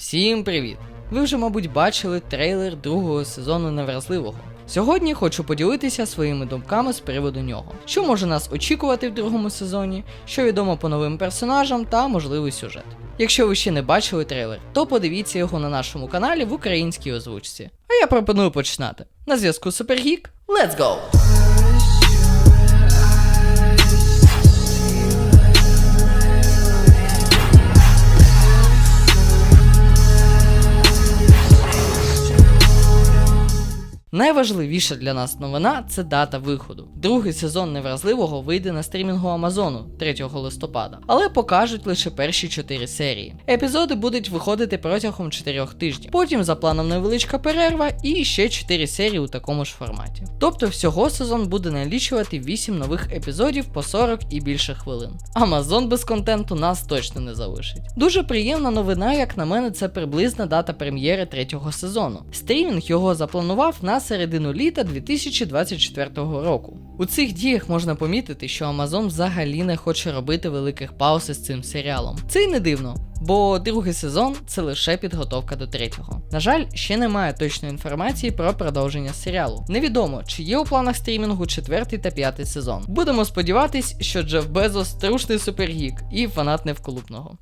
Всім привіт! Ви вже, мабуть, бачили трейлер другого сезону Невразливого. Сьогодні хочу поділитися своїми думками з приводу нього, що може нас очікувати в другому сезоні, що відомо по новим персонажам та можливий сюжет. Якщо ви ще не бачили трейлер, то подивіться його на нашому каналі в українській озвучці. А я пропоную починати. На зв'язку Супергік. Let's go! Найважливіша для нас новина це дата виходу. Другий сезон невразливого вийде на стрімінгу Амазону 3 листопада, але покажуть лише перші 4 серії. Епізоди будуть виходити протягом 4 тижнів. Потім за планом невеличка перерва і ще 4 серії у такому ж форматі. Тобто всього сезон буде налічувати 8 нових епізодів по 40 і більше хвилин. Амазон без контенту нас точно не залишить. Дуже приємна новина, як на мене, це приблизна дата прем'єри третього сезону. Стрімінг його запланував на середину літа 2024 року. У цих діях можна помітити, що Amazon взагалі не хоче робити великих пауз із цим серіалом. Це й не дивно. Бо другий сезон це лише підготовка до третього. На жаль, ще немає точної інформації про продовження серіалу. Невідомо, чи є у планах стрімінгу четвертий та п'ятий сезон. Будемо сподіватись, що Джеф Безос трушний супергік і фанат невколупного.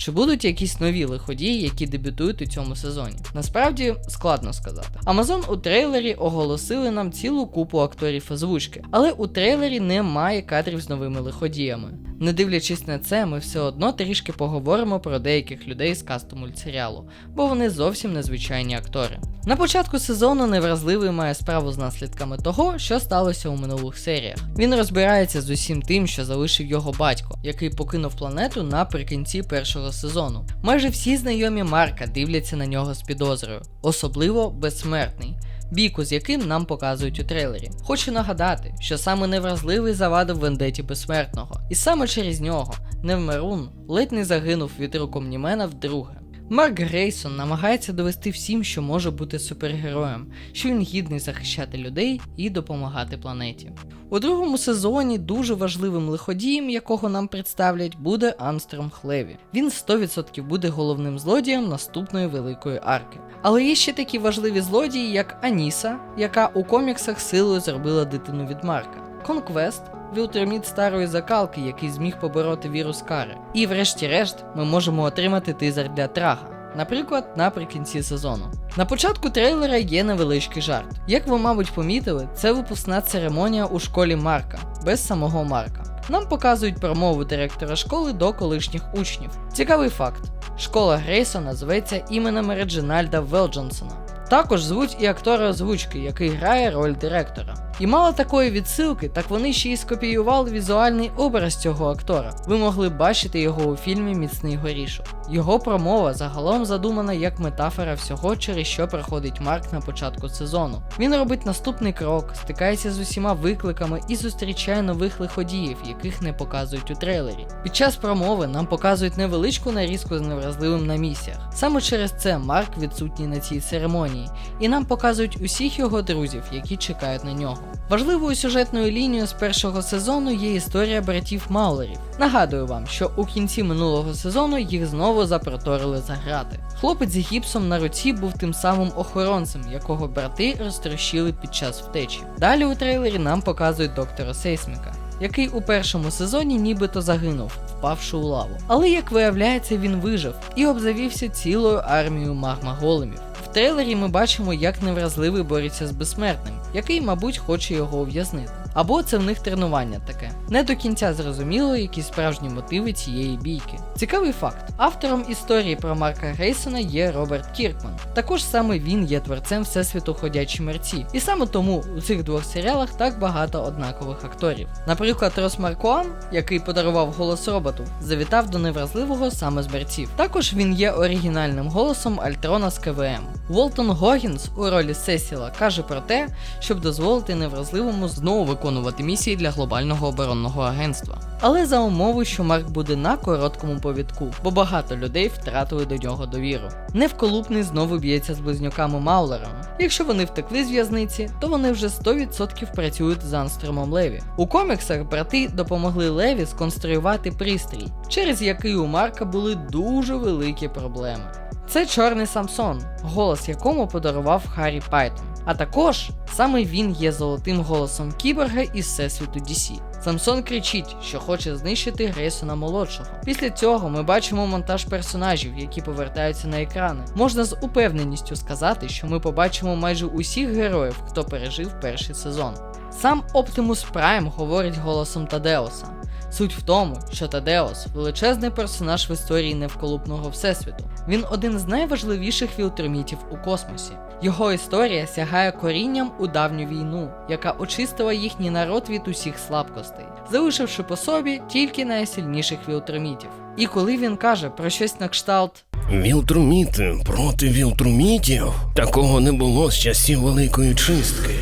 Чи будуть якісь нові лиходії, які дебютують у цьому сезоні? Насправді складно сказати. Amazon у трейлері оголосили нам цілу купу акторів озвучки, але у трейлері немає кадрів з новими лиходіями. Не дивлячись на це, ми все одно трішки поговоримо про деяких людей з касту мультсеріалу, бо вони зовсім незвичайні актори. На початку сезону невразливий має справу з наслідками того, що сталося у минулих серіях. Він розбирається з усім тим, що залишив його батько, який покинув планету наприкінці першого сезону. Майже всі знайомі Марка дивляться на нього з підозрою, особливо безсмертний. Біку, з яким нам показують у трейлері. Хочу нагадати, що саме невразливий завадив вендеті безсмертного, і саме через нього Невмерун ледь не загинув від рук Омнімена вдруге. Марк Грейсон намагається довести всім, що може бути супергероєм, що він гідний захищати людей і допомагати планеті. У другому сезоні дуже важливим лиходієм, якого нам представлять, буде Анстром Хлеві. Він 100% буде головним злодієм наступної великої арки. Але є ще такі важливі злодії, як Аніса, яка у коміксах силою зробила дитину від Марка, Конквест. Вілтерміт старої закалки, який зміг побороти вірус кари. І врешті-решт ми можемо отримати тизер для трага. Наприклад, наприкінці сезону. На початку трейлера є невеличкий жарт. Як ви, мабуть, помітили, це випускна церемонія у школі Марка, без самого Марка. Нам показують промову директора школи до колишніх учнів. Цікавий факт: школа Грейсона зветься іменем Реджинальда Велджонсона. Також звуть і актора озвучки, який грає роль директора. І мало такої відсилки, так вони ще й скопіювали візуальний образ цього актора. Ви могли бачити його у фільмі Міцний горішок. Його промова загалом задумана як метафора всього, через що проходить Марк на початку сезону. Він робить наступний крок, стикається з усіма викликами і зустрічає нових лиходіїв, яких не показують у трейлері. Під час промови нам показують невеличку нарізку з невразливим на місіях. Саме через це Марк відсутній на цій церемонії, і нам показують усіх його друзів, які чекають на нього. Важливою сюжетною лінією з першого сезону є історія братів Маулерів. Нагадую вам, що у кінці минулого сезону їх знову запроторили за грати. Хлопець з гіпсом на руці був тим самим охоронцем, якого брати розтрощили під час втечі. Далі у трейлері нам показують доктора Сейсміка. Який у першому сезоні нібито загинув, впавши у лаву. Але як виявляється, він вижив і обзавівся цілою армією магма-големів. Трейлері ми бачимо, як невразливий бореться з безсмертним, який, мабуть, хоче його ув'язнити. Або це в них тренування таке. Не до кінця зрозуміло, які справжні мотиви цієї бійки. Цікавий факт: автором історії про Марка Грейсона є Роберт Кіркман. Також саме він є творцем всесвіту ходячі мерці. І саме тому у цих двох серіалах так багато однакових акторів. Наприклад, Рос Маркуан, який подарував голос роботу, завітав до невразливого саме з мерців. Також він є оригінальним голосом Альтрона з КВМ. Волтон Гогінс у ролі Сесіла каже про те, щоб дозволити невразливому знову виконувати виконувати місії для глобального оборонного агентства. Але за умови, що Марк буде на короткому повідку, бо багато людей втратили до нього довіру. Невколупний знову б'ється з близнюками Маулерами. Якщо вони втекли з в'язниці, то вони вже 100% працюють за Анстромом Леві. У коміксах брати допомогли Леві сконструювати пристрій, через який у Марка були дуже великі проблеми. Це Чорний Самсон, голос якому подарував Харрі Пайтон. А також саме він є золотим голосом кіборга із всесвіту DC. Самсон кричить, що хоче знищити Грейсона молодшого. Після цього ми бачимо монтаж персонажів, які повертаються на екрани. Можна з упевненістю сказати, що ми побачимо майже усіх героїв, хто пережив перший сезон. Сам Оптимус Прайм говорить голосом Тадеуса. Суть в тому, що Тадеос величезний персонаж в історії невколупного всесвіту. Він один з найважливіших вілтромітів у космосі. Його історія сягає корінням у давню війну, яка очистила їхній народ від усіх слабкостей, залишивши по собі тільки найсильніших вілтромітів. І коли він каже про щось на кшталт Вілтруміти проти вілтрумітів? Такого не було з часів Великої чистки.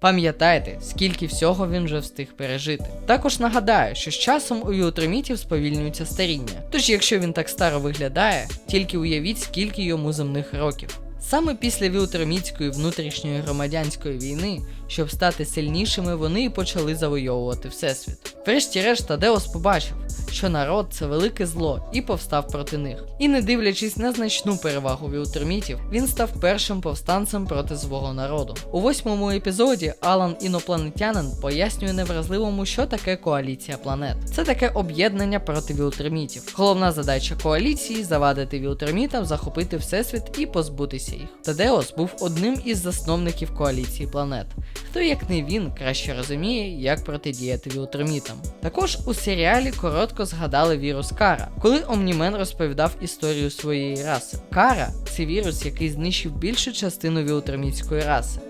Пам'ятайте, скільки всього він вже встиг пережити. Також нагадаю, що з часом у вілтромітів сповільнюється старіння. Тож, якщо він так старо виглядає, тільки уявіть, скільки йому земних років. Саме після вілтромітської внутрішньої громадянської війни, щоб стати сильнішими, вони і почали завойовувати всесвіт. Врешті-решт Тадеус побачив, що народ це велике зло і повстав проти них. І не дивлячись на значну перевагу вілтромітів, він став першим повстанцем проти свого народу. У восьмому епізоді Алан Інопланетянин пояснює невразливому, що таке коаліція планет. Це таке об'єднання проти вілтромітів. Головна задача коаліції завадити вілтромітам захопити всесвіт і позбутися їх. Тадеос був одним із засновників коаліції планет. Хто як не він краще розуміє, як протидіяти вілтромітам. Також у серіалі коротко згадали вірус Кара, коли Омнімен розповідав історію своєї раси. Кара це вірус, який знищив більшу частину вілтромітської раси.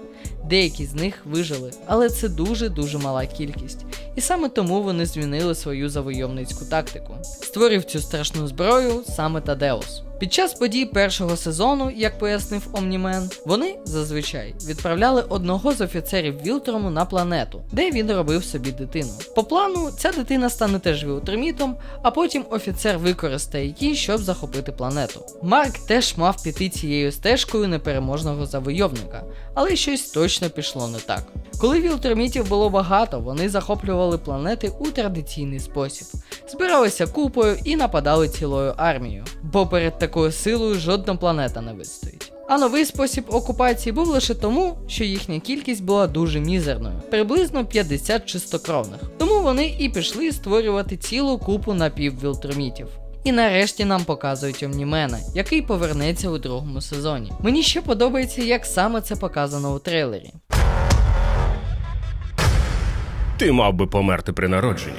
Деякі з них вижили, але це дуже-дуже мала кількість. І саме тому вони змінили свою завойовницьку тактику. Створив цю страшну зброю саме Тадеус. Під час подій першого сезону, як пояснив Омнімен, вони зазвичай відправляли одного з офіцерів Вілтрому на планету, де він робив собі дитину. По плану, ця дитина стане теж вілтромітом, а потім офіцер використає її, щоб захопити планету. Марк теж мав піти цією стежкою непереможного завойовника, але щось точно пішло не так. Коли вілтромітів було багато, вони захоплювали планети у традиційний спосіб, збиралися купою і нападали цілою армією, бо перед такою силою жодна планета не вистоїть. А новий спосіб окупації був лише тому, що їхня кількість була дуже мізерною, приблизно 50 чистокровних. Тому вони і пішли створювати цілу купу напіввілтромітів. І нарешті нам показують Омнімена, який повернеться у другому сезоні. Мені ще подобається, як саме це показано у трейлері. Ти мав би померти при народженні.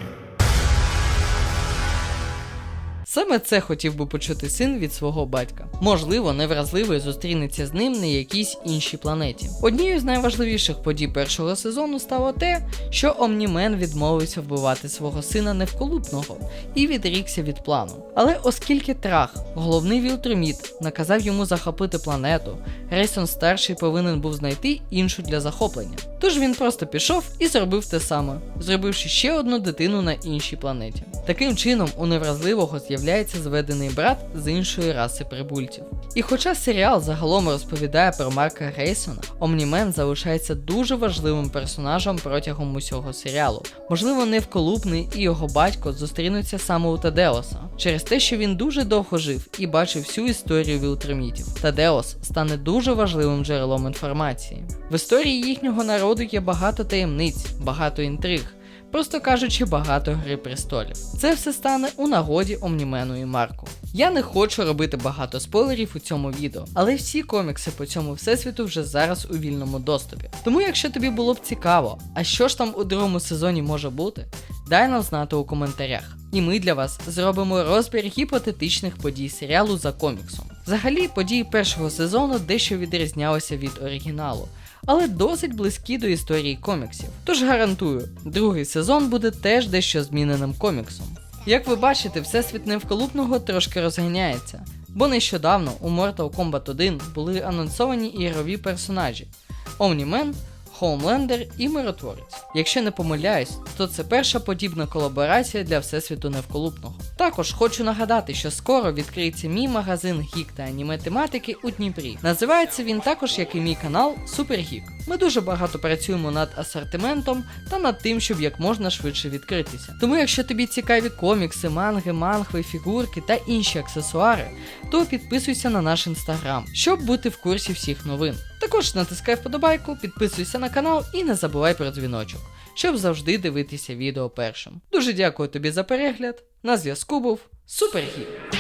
Саме це хотів би почути син від свого батька. Можливо, невразливий зустрінеться з ним на якійсь іншій планеті. Однією з найважливіших подій першого сезону стало те, що Омнімен відмовився вбивати свого сина невколупного і відрікся від плану. Але оскільки Трах, головний вілтроміт, наказав йому захопити планету, Рейсон старший повинен був знайти іншу для захоплення. Тож він просто пішов і зробив те саме, зробивши ще одну дитину на іншій планеті. Таким чином, у невразливого з'являється зведений брат з іншої раси прибульців. І хоча серіал загалом розповідає про Марка Грейсона, Омнімен залишається дуже важливим персонажем протягом усього серіалу. Можливо, невколупний і його батько зустрінуться саме у Тадеоса, через те, що він дуже довго жив і бачив всю історію вілтромітів. Тадеос стане дуже важливим джерелом інформації. В історії їхнього народу є багато таємниць, багато інтриг. Просто кажучи, багато гри престолів. Це все стане у нагоді Омнімену і Марку. Я не хочу робити багато спойлерів у цьому відео, але всі комікси по цьому всесвіту вже зараз у вільному доступі. Тому, якщо тобі було б цікаво, а що ж там у другому сезоні може бути, дай нам знати у коментарях. І ми для вас зробимо розбір гіпотетичних подій серіалу за коміксом. Взагалі, події першого сезону дещо відрізнялися від оригіналу але досить близькі до історії коміксів. Тож гарантую, другий сезон буде теж дещо зміненим коміксом. Як ви бачите, всесвіт невколупного трошки розганяється, бо нещодавно у Mortal Kombat 1 були анонсовані ігрові персонажі: Omni-Man, Хоумлендер і Миротворець. Якщо не помиляюсь, то це перша подібна колаборація для Всесвіту Невколупного. Також хочу нагадати, що скоро відкриється мій магазин гік та аніме тематики у Дніпрі. Називається він також, як і мій канал, Супергік. Ми дуже багато працюємо над асортиментом та над тим, щоб як можна швидше відкритися. Тому, якщо тобі цікаві комікси, манги, мангви, фігурки та інші аксесуари, то підписуйся на наш інстаграм, щоб бути в курсі всіх новин. Також натискай вподобайку, підписуйся на канал і не забувай про дзвіночок, щоб завжди дивитися відео першим. Дуже дякую тобі за перегляд. На зв'язку був Супергік.